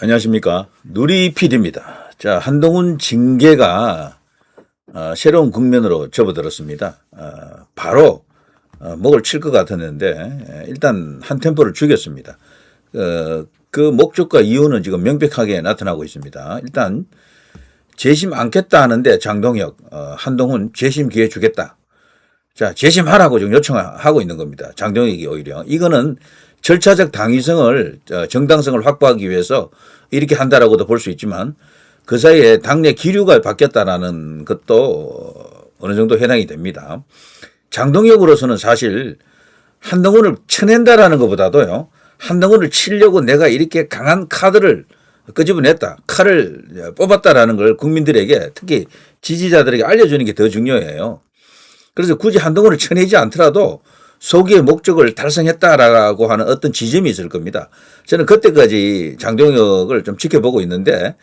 안녕하십니까. 누리필입니다. 자, 한동훈 징계가 어, 새로운 국면으로 접어들었습니다. 어, 바로 어, 목을 칠 것 같았는데 에, 일단 한 템포를 죽였습니다. 어, 그 목적과 이유는 지금 명백하게 나타나고 있습니다. 일단 재심 않겠다 하는데 장동혁, 어, 한동훈 재심 기회 주겠다. 자, 재심하라고 지금 요청하고 있는 겁니다. 장동혁이 오히려. 이거는 절차적 당위성을, 어, 정당성을 확보하기 위해서 이렇게 한다라고도 볼 수 있지만 그 사이에 당내 기류가 바뀌었다라는 것도 어느 정도 해당이 됩니다. 장동혁으로서는 사실 한동훈을 쳐낸다라는 것보다도요, 한동훈을 치려고 내가 이렇게 강한 카드를 끄집어냈다, 칼을 뽑았다라는 걸 국민들에게 특히 지지자들에게 알려주는 게 더 중요해요. 그래서 굳이 한동훈을 쳐내지 않더라도 소기의 목적을 달성했다라고 하는 어떤 지점이 있을 겁니다. 저는 그때까지 장동혁을 좀 지켜보고 있는데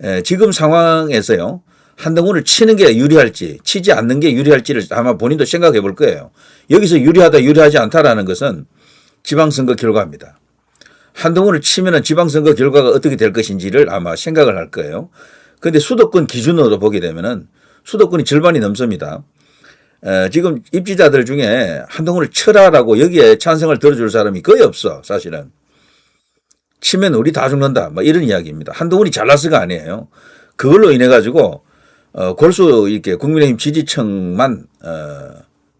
에, 지금 상황에서요. 한동훈을 치는 게 유리할지 치지 않는 게 유리할지를 아마 본인도 생각해 볼 거예요. 여기서 유리하다 유리하지 않다라는 것은 지방선거 결과입니다. 한동훈을 치면은 지방선거 결과가 어떻게 될 것인지를 아마 생각을 할 거예요. 그런데 수도권 기준으로 보게 되면은 수도권이 절반이 넘습니다. 에, 지금 입지자들 중에 한동훈을 쳐라라고 여기에 찬성을 들어줄 사람이 거의 없어, 사실은. 치면 우리 다 죽는다. 뭐 이런 이야기입니다. 한동훈이 잘났어가 아니에요. 그걸로 인해 가지고 어, 골수 이렇게 국민의힘 지지층만 어,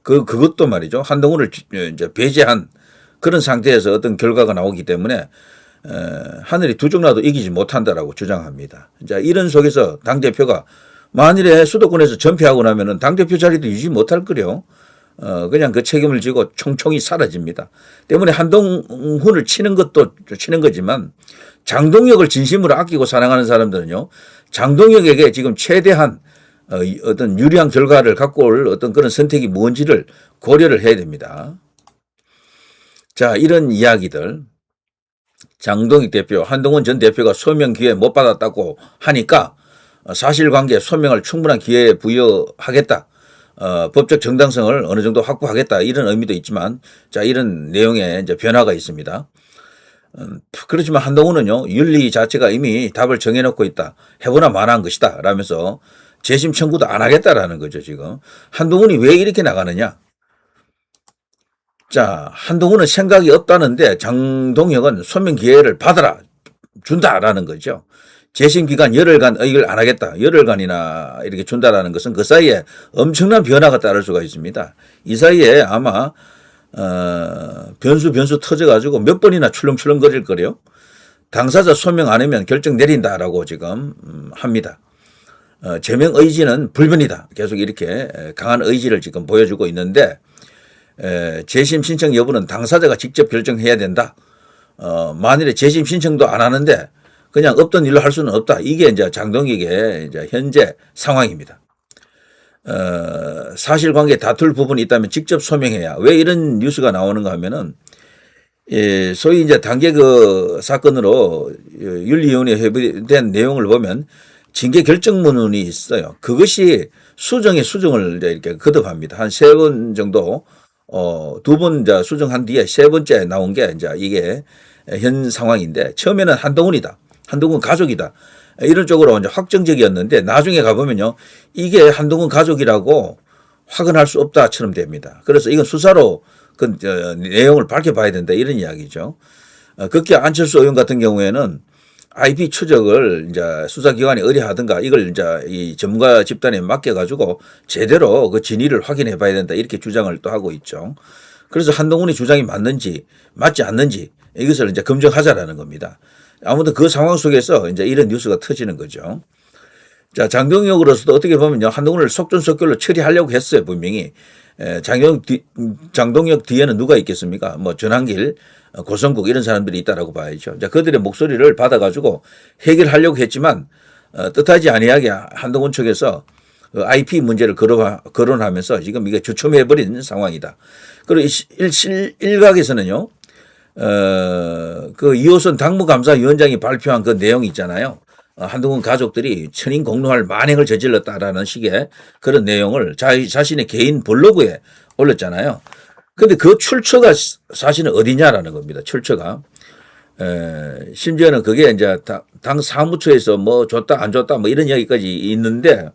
그 그것도 말이죠. 한동훈을 지- 이제 배제한 그런 상태에서 어떤 결과가 나오기 때문에 에, 하늘이 두쪽 나도 이기지 못한다라고 주장합니다. 자, 이런 속에서 당 대표가 만일에 수도권에서 전패하고 나면은 당 대표 자리도 유지 못할 거요. 어, 그냥 그 책임을 지고 총총히 사라집니다. 때문에 한동훈을 치는 것도 치는 거지만 장동혁을 진심으로 아끼고 사랑하는 사람들은요, 장동혁에게 지금 최대한 어, 이 어떤 유리한 결과를 갖고 올 어떤 그런 선택이 뭔지를 고려를 해야 됩니다. 자, 이런 이야기들. 장동익 대표, 한동훈 전 대표가 소명 기회 못 받았다고 하니까 어, 사실관계 소명을 충분한 기회에 부여하겠다. 어, 법적 정당성을 어느 정도 확보하겠다. 이런 의미도 있지만 자, 이런 내용의 이제 변화가 있습니다. 음, 그렇지만 한동훈은요, 윤리 자체가 이미 답을 정해놓고 있다. 해보나 마나한 것이다. 라면서 재심 청구도 안 하겠다라는 거죠, 지금. 한동훈이 왜 이렇게 나가느냐? 자, 한동훈은 생각이 없다는데 장동혁은 소명 기회를 받아라. 준다라는 거죠. 재심 기간 열흘간 의결 안 하겠다. 열흘간이나 이렇게 준다라는 것은 그 사이에 엄청난 변화가 따를 수가 있습니다. 이 사이에 아마 어, 변수 변수 터져 가지고 몇 번이나 출렁출렁 거릴 거래요. 당사자 소명 안 하면 결정 내린다라고 지금 음, 합니다. 어, 제명 의지는 불변이다. 계속 이렇게 에, 강한 의지를 지금 보여주고 있는데 에, 재심 신청 여부는 당사자가 직접 결정해야 된다. 어, 만일에 재심 신청도 안 하는데 그냥 없던 일로 할 수는 없다. 이게 이제 장동익의 이제 현재 상황입니다. 어, 사실관계 다툴 부분이 있다면 직접 소명해야. 왜 이런 뉴스가 나오는가 하면은 예, 소위 이제 단계 그 사건으로 윤리위원회 협의된 내용을 보면 징계 결정문이 있어요. 그것이 수정에 수정을 이렇게 거듭합니다. 한 세 번 정도, 어, 두 번 수정한 뒤에 세 번째 나온 게 이제 이게 현 상황인데 처음에는 한동훈이다. 한동훈 가족이다. 이런 쪽으로 이제 확정적이었는데 나중에 가보면요. 이게 한동훈 가족이라고 확언할 수 없다처럼 됩니다. 그래서 이건 수사로 그 저, 내용을 밝혀봐야 된다 이런 이야기죠. 어, 극히 안철수 의원 같은 경우에는 IP 추적을 이제 수사기관이 의뢰하든가 이걸 이제 이 전문가 집단에 맡겨가지고 제대로 그 진위를 확인해 봐야 된다 이렇게 주장을 또 하고 있죠. 그래서 한동훈의 주장이 맞는지 맞지 않는지 이것을 이제 검증하자라는 겁니다. 아무튼 그 상황 속에서 이제 이런 뉴스가 터지는 거죠. 자, 장동혁으로서도 어떻게 보면요. 한동훈을 속전속결로 처리하려고 했어요. 분명히. 뒤, 장동혁 뒤에는 누가 있겠습니까? 뭐 전한길, 어, 고성국 이런 사람들이 있다라고 봐야죠. 자, 그들의 목소리를 받아가지고 해결하려고 했지만 어, 뜻하지 아니하게 한동훈 측에서 그 IP 문제를 거론, 거론하면서 지금 이게 주춤해버린 상황이다. 그리고 일, 일, 일각에서는요. 어, 그 이호선 당무감사위원장이 발표한 그 내용이 있잖아요. 어, 한동훈 가족들이 천인 공노할 만행을 저질렀다라는 식의 그런 내용을 자, 자신의 개인 블로그에 올렸잖아요. 근데 그 출처가 사실은 어디냐라는 겁니다. 출처가. 에, 심지어는 그게 이제 다- 당 사무처에서 뭐 줬다 안 줬다 뭐 이런 이야기까지 있는데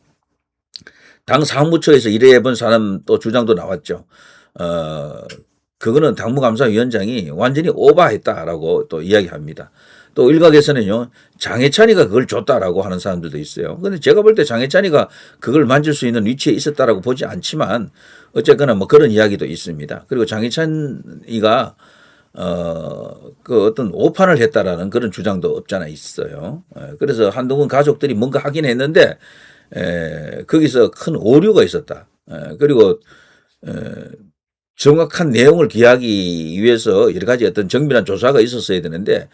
당 사무처에서 일해 본 사람 또 주장도 나왔죠. 어, 그거는 당무감사위원장이 완전히 오바했다라고 또 이야기합니다. 또 일각에서는요, 장해찬이가 그걸 줬다라고 하는 사람들도 있어요. 근데 제가 볼 때 장해찬이가 그걸 만질 수 있는 위치에 있었다라고 보지 않지만 어쨌거나 뭐 그런 이야기도 있습니다. 그리고 장해찬이가 어, 그 어떤 오판을 했다라는 그런 주장도 없잖아 있어요. 예, 그래서 한동훈 가족들이 뭔가 하긴 했는데, 에, 거기서 큰 오류가 있었다. 에, 그리고, 에, 정확한 내용을 기하기 위해서 여러 가지 어떤 정밀한 조사가 있었어야 되는데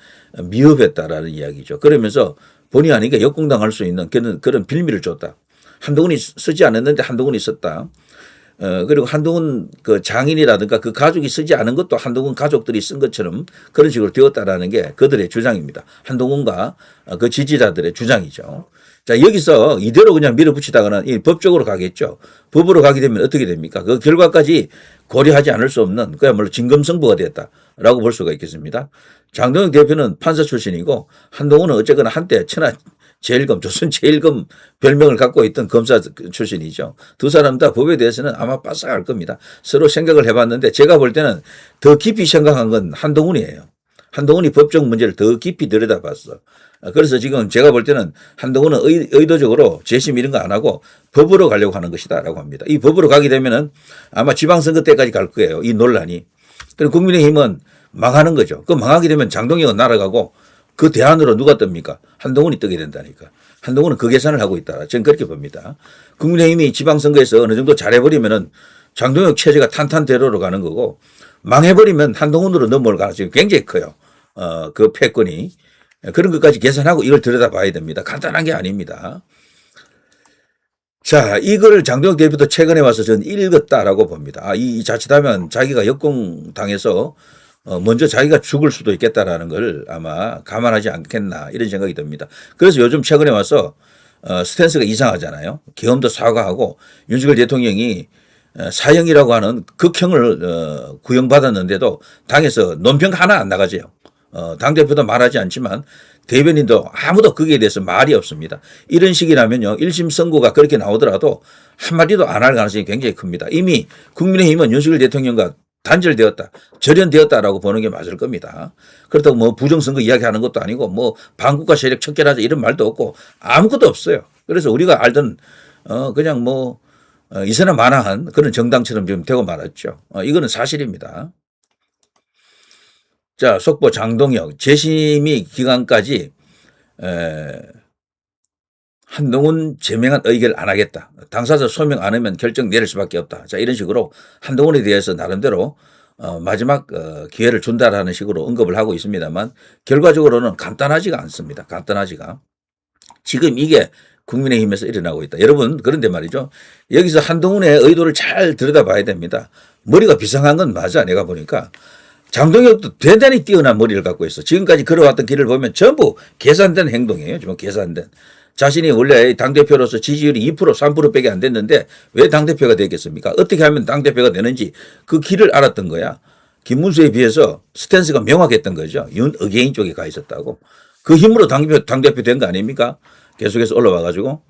미흡했다라는 이야기죠. 그러면서 본의 아니게 역공당할 수 있는 그런, 그런 빌미를 줬다. 한동훈이 쓰지 않았는데 한동훈이 썼다. 어, 그리고 한동훈 그 장인이라든가 그 가족이 쓰지 않은 것도 한동훈 가족들이 쓴 것처럼 그런 식으로 되었다라는 게 그들의 주장입니다. 한동훈과 어, 그 지지자들의 주장이죠. 자, 여기서 이대로 그냥 밀어붙이다가는 이 법적으로 가겠죠. 법으로 가게 되면 어떻게 됩니까? 그 결과까지 고려하지 않을 수 없는 그야말로 진검승부가 됐다라고 볼 수가 있겠습니다. 장동영 대표는 판사 출신이고 한동훈은 어쨌거나 한때 천하 제일검, 조선 제일검 별명을 갖고 있던 검사 출신이죠. 두 사람 다 법에 대해서는 아마 빠삭할 겁니다. 서로 생각을 해봤는데 제가 볼 때는 더 깊이 생각한 건 한동훈이에요. 한동훈이 법적 문제를 더 깊이 들여다봤어. 그래서 지금 제가 볼 때는 한동훈은 의, 의도적으로 재심 이런 거 안 하고 법으로 가려고 하는 것이다라고 합니다. 이 법으로 가게 되면은 아마 지방선거 때까지 갈 거예요. 이 논란이. 그리고 국민의힘은 망하는 거죠. 그 망하게 되면 장동영은 날아가고 그 대안으로 누가 뜹니까? 한동훈이 뜨게 된다니까. 한동훈은 그 계산을 하고 있다. 저는 그렇게 봅니다. 국민의힘이 지방선거에서 어느 정도 잘해버리면은 장동영 체제가 탄탄대로로 가는 거고 망해버리면 한동훈으로 넘어올 가능성이 굉장히 커요. 어, 그 패권이. 그런 것까지 계산하고 이걸 들여다 봐야 됩니다. 간단한 게 아닙니다. 자, 이걸 장동혁 대표도 최근에 와서 저는 읽었다라고 봅니다. 아, 이 자칫하면 자기가 역공당해서 어, 먼저 자기가 죽을 수도 있겠다라는 걸 아마 감안하지 않겠나 이런 생각이 듭니다. 그래서 요즘 최근에 와서 어, 스탠스가 이상하잖아요. 계엄도 사과하고 윤석열 대통령이 어, 사형이라고 하는 극형을 어, 구형받았는데도 당에서 논평 하나 안 나가져요. 어, 당대표도 말하지 않지만 대변인도 아무도 거기에 대해서 말이 없습니다. 이런 식이라면요. 1심 선고가 그렇게 나오더라도 한마디도 안 할 가능성이 굉장히 큽니다. 이미 국민의힘은 윤석열 대통령과 단절되었다, 절연되었다라고 보는 게 맞을 겁니다. 그렇다고 뭐 부정선거 이야기하는 것도 아니고 뭐 반국가 세력 척결하자 이런 말도 없고 아무것도 없어요. 그래서 우리가 알던 어 그냥 뭐 어, 이서나 마나한 그런 정당처럼 지금 되고 말았죠. 어, 이거는 사실입니다. 자, 속보 장동혁 재심이 기간까지 에, 한동훈 제명한 의결 안 하겠다. 당사자 소명 안 하면 결정 내릴 수밖에 없다. 자, 이런 식으로 한동훈에 대해서 나름대로 어, 마지막 어, 기회를 준다라는 식으로 언급을 하고 있습니다만 결과적으로는 간단하지가 않습니다. 간단하지가. 지금 이게 국민의힘에서 일어나고 있다. 여러분, 그런데 말이죠. 여기서 한동훈의 의도를 잘 들여다봐야 됩니다. 머리가 비상한 건 맞아. 내가 보니까. 장동혁도 대단히 뛰어난 머리를 갖고 있어. 지금까지 걸어왔던 길을 보면 전부 계산된 행동이에요. 지금 계산된. 자신이 원래 당대표로서 지지율이 2% 3%밖에 안 됐는데 왜 당대표가 되겠습니까? 어떻게 하면 당대표가 되는지 그 길을 알았던 거야. 김문수에 비해서 스탠스가 명확했던 거죠. 윤 의개인 쪽에 가 있었다고. 그 힘으로 당대표, 당대표 된 거 아닙니까? 계속해서 올라와 가지고.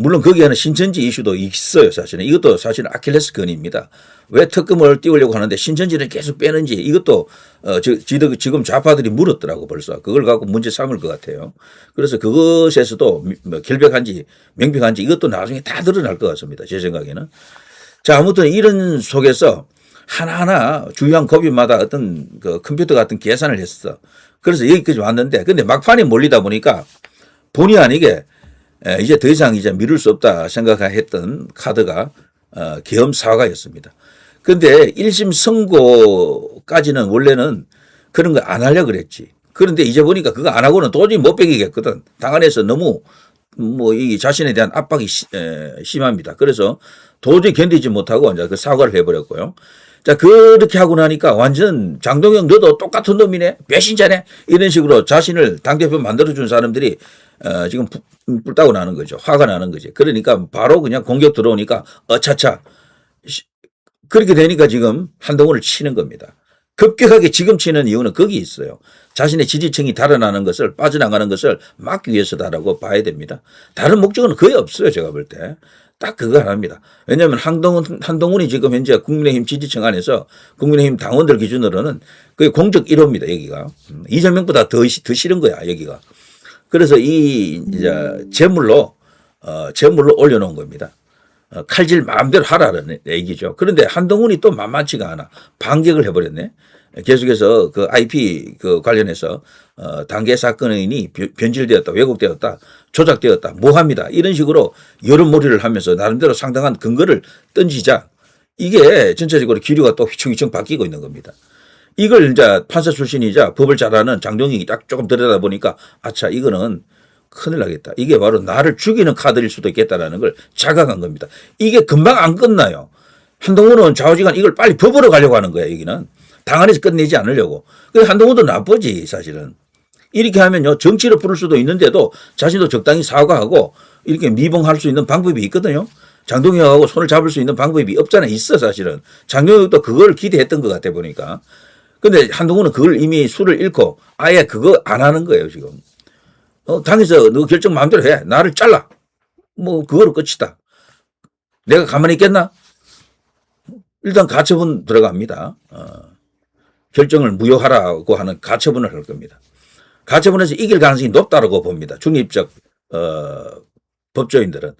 물론 거기에는 신천지 이슈도 있어요, 사실은. 이것도 사실은 아킬레스 건입니다. 왜 특검을 띄우려고 하는데 신천지를 계속 빼는지 이것도 어, 저, 지도 지금 좌파들이 물었더라고 벌써. 그걸 갖고 문제 삼을 것 같아요. 그래서 그것에서도 미- 뭐 결백한지 명백한지 이것도 나중에 다 드러날 것 같습니다. 제 생각에는. 자, 아무튼 이런 속에서 하나하나 주요한 고비마다 어떤 그 컴퓨터 같은 계산을 했어. 그래서 여기까지 왔는데 근데 막판에 몰리다 보니까 본의 아니게 에, 이제 더 이상 이제 미룰 수 없다 생각했던 카드가 어, 계엄 사과였습니다. 근데 1심 선고까지는 원래는 그런 거 안 하려고 그랬지. 그런데 이제 보니까 그거 안 하고는 도저히 못 빼기겠거든. 당 안에서 너무 뭐 이 자신에 대한 압박이 시- 에, 심합니다. 그래서 도저히 견디지 못하고 이제 그 사과를 해버렸고요. 자, 그렇게 하고 나니까 완전 장동영 너도 똑같은 놈이네? 배신자네? 이런 식으로 자신을 당 대표 만들어준 사람들이 어, 지금 부- 뿔따고 나는 거죠. 화가 나는 거지. 그러니까 바로 그냥 공격 들어오니까 어차차. 시- 그렇게 되니까 지금 한동훈을 치는 겁니다. 급격하게 지금 치는 이유는 거기 있어요. 자신의 지지층이 달아나는 것을 빠져나가는 것을 막기 위해서다라고 봐야 됩니다. 다른 목적은 거의 없어요. 제가 볼 때. 딱 그거 하나입니다. 왜냐하면 한동훈, 한동훈이 지금 현재 국민의힘 지지층 안에서 국민의힘 당원들 기준으로는 그게 공적 1호입니다. 여기가. 음, 이재명보다 더, 시- 더 싫은 거야. 여기가. 그래서 이 이제 재물로 어, 재물로 올려놓은 겁니다. 어, 칼질 마음대로 하라는 얘기죠. 그런데 한동훈이 또 만만치가 않아. 반격을 해버렸네. 계속해서 그 IP 그 관련해서 어, 단계 사건이 변- 변질되었다, 왜곡되었다, 조작되었다, 모합니다. 이런 식으로 여론몰이를 하면서 나름대로 상당한 근거를 던지자 이게 전체적으로 기류가 또 휘청휘청 바뀌고 있는 겁니다. 이걸 이제 판사 출신이자 법을 잘 아는 장동익이 딱 조금 들여다 보니까 아차 이거는 큰일 나겠다. 이게 바로 나를 죽이는 카드일 수도 있겠다라는 걸 자각한 겁니다. 이게 금방 안 끝나요. 한동훈은 좌우지간 이걸 빨리 법으로 가려고 하는 거야, 여기는. 당 안에서 끝내지 않으려고. 그 한동훈도 나쁘지, 사실은. 이렇게 하면요, 정치로 부를 수도 있는데도 자신도 적당히 사과하고 이렇게 미봉할 수 있는 방법이 있거든요. 장동혁하고 손을 잡을 수 있는 방법이 없잖아, 있어, 사실은. 장동혁도 그걸 기대했던 것 같아, 보니까. 근데 한동훈은 그걸 이미 수를 잃고 아예 그거 안 하는 거예요, 지금. 어, 당에서 너 결정 마음대로 해. 나를 잘라. 뭐, 그거로 끝이다. 내가 가만히 있겠나? 일단 가처분 들어갑니다. 어, 결정을 무효하라고 하는 가처분을 할 겁니다. 가처분에서 이길 가능성이 높다고 봅니다. 중립적, 어, 법조인들은.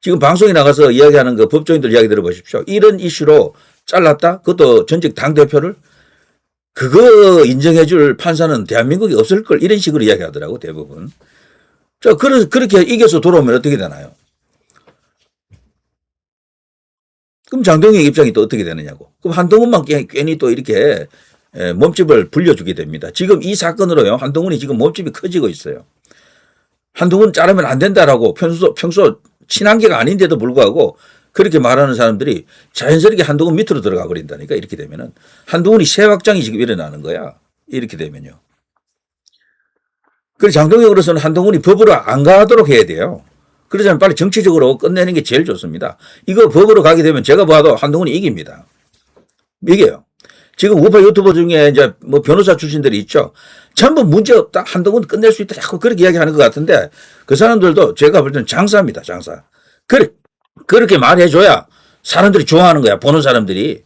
지금 방송에 나가서 이야기하는 그 법조인들 이야기 들어보십시오. 이런 이슈로 잘랐다? 그것도 전직 당대표를 그거 인정해 줄 판사는 대한민국에 없을 걸 이런 식으로 이야기하더라고 대부분. 자, 그래서 그렇게 이겨서 돌아오면 어떻게 되나요? 그럼 장동영 입장이 또 어떻게 되느냐고. 그럼 한동훈만 괜- 괜히 또 이렇게 에, 몸집을 불려주게 됩니다. 지금 이 사건으로요, 한동훈이 지금 몸집이 커지고 있어요. 한동훈 자르면 안 된다라고 평소, 평소 친한계가 아닌데도 불구하고 그렇게 말하는 사람들이 자연스럽게 한동훈 밑으로 들어가 버린다니까 이렇게 되면은 한동훈이 새 확장이 지금 일어나는 거야. 이렇게 되면요. 그래서 장동혁으로서는 한동훈이 법으로 안 가도록 해야 돼요. 그러자면 빨리 정치적으로 끝내는 게 제일 좋습니다. 이거 법으로 가게 되면 제가 봐도 한동훈이 이깁니다. 이게요. 지금 우파 유튜버 중에 이제 뭐 변호사 출신들이 있죠. 전부 문제 없다. 한동훈 끝낼 수 있다. 자꾸 그렇게 이야기하는 것 같은데 그 사람들도 제가 볼 때는 장사입니다. 장사. 그래, 그렇게 말해줘야 사람들이 좋아하는 거야. 보는 사람들이.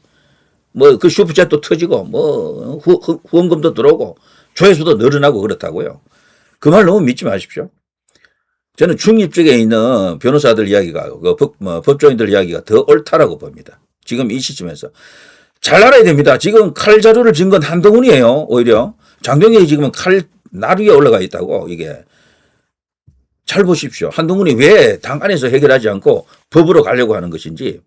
뭐 그 슈퍼챗도 터지고 뭐 후, 후- 후원금도 들어오고 조회수도 늘어나고 그렇다고요. 그 말 너무 믿지 마십시오. 저는 중립 쪽에 있는 변호사들 이야기가 그 법, 뭐 법조인들 이야기가 더 옳다라고 봅니다. 지금 이 시점에서 잘 알아야 됩니다. 지금 칼 자루를 진건 한동훈이에요. 오히려 장동혁이 지금은 칼날 위에 올라가 있다고 이게 잘 보십시오. 한동훈이 왜 당 안에서 해결하지 않고 법으로 가려고 하는 것인지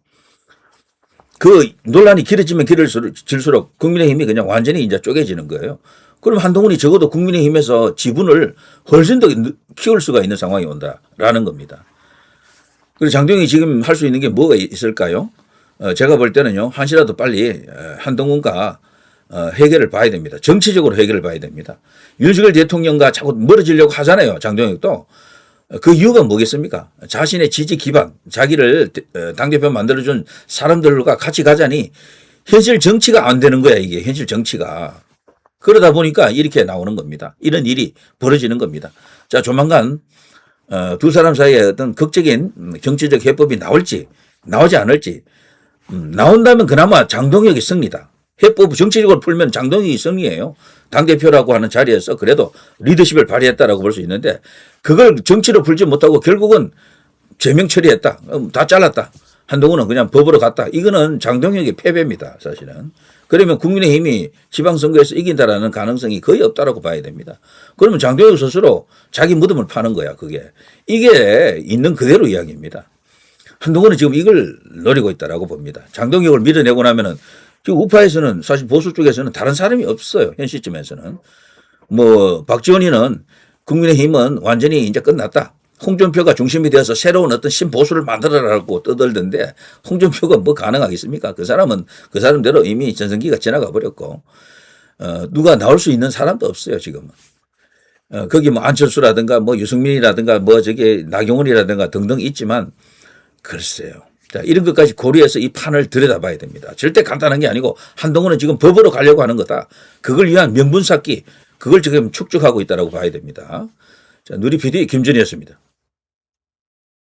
그 논란이 길어지면 길어질수록 국민의힘이 그냥 완전히 이제 쪼개지는 거예요. 그럼 한동훈이 적어도 국민의힘에서 지분을 훨씬 더 키울 수가 있는 상황이 온다라는 겁니다. 그리고 장동혁이 지금 할 수 있는 게 뭐가 있을까요? 어, 제가 볼 때는요, 한시라도 빨리 어, 한동훈과 어, 해결을 봐야 됩니다. 정치적으로 해결을 봐야 됩니다. 윤석열 대통령과 자꾸 멀어지려고 하잖아요, 장동혁도. 어, 그 이유가 뭐겠습니까? 자신의 지지 기반, 자기를 어, 당대표 만들어준 사람들과 같이 가자니 현실 정치가 안 되는 거야, 이게. 현실 정치가. 그러다 보니까 이렇게 나오는 겁니다. 이런 일이 벌어지는 겁니다. 자, 조만간 어, 두 사람 사이에 어떤 극적인 음, 정치적 해법이 나올지 나오지 않을지 음, 나온다면 그나마 장동혁이 승리다. 해법 정치적으로 풀면 장동혁이 승리예요. 당대표라고 하는 자리에서 그래도 리더십을 발휘했다라고 볼 수 있는데 그걸 정치로 풀지 못하고 결국은 제명 처리했다. 음, 다 잘랐다. 한동훈은 그냥 법으로 갔다. 이거는 장동혁의 패배입니다. 사실은. 그러면 국민의힘이 지방선거에서 이긴다라는 가능성이 거의 없다라고 봐야 됩니다. 그러면 장동혁 스스로 자기 무덤을 파는 거야, 그게. 이게 있는 그대로 이야기입니다. 한동훈은 지금 이걸 노리고 있다라고 봅니다. 장동혁을 밀어내고 나면은 지금 우파에서는 사실 보수 쪽에서는 다른 사람이 없어요. 현 시점에서는. 뭐, 박지원이는 국민의힘은 완전히 이제 끝났다. 홍준표가 중심이 되어서 새로운 어떤 신보수를 만들어라고 떠들던데 홍준표가 뭐 가능하겠습니까? 그 사람은 그 사람대로 이미 전성기가 지나가 버렸고 어, 누가 나올 수 있는 사람도 없어요 지금은. 어, 거기 뭐 안철수라든가 뭐 유승민이라든가 뭐 저기 나경원이라든가 등등 있지만 글쎄요. 자, 이런 것까지 고려해서 이 판을 들여다봐야 됩니다. 절대 간단한 게 아니고 한동훈은 지금 법으로 가려고 하는 거다. 그걸 위한 명분 쌓기 그걸 지금 축적하고 있다라고 봐야 됩니다. 자, 누리 PD 김준이었습니다.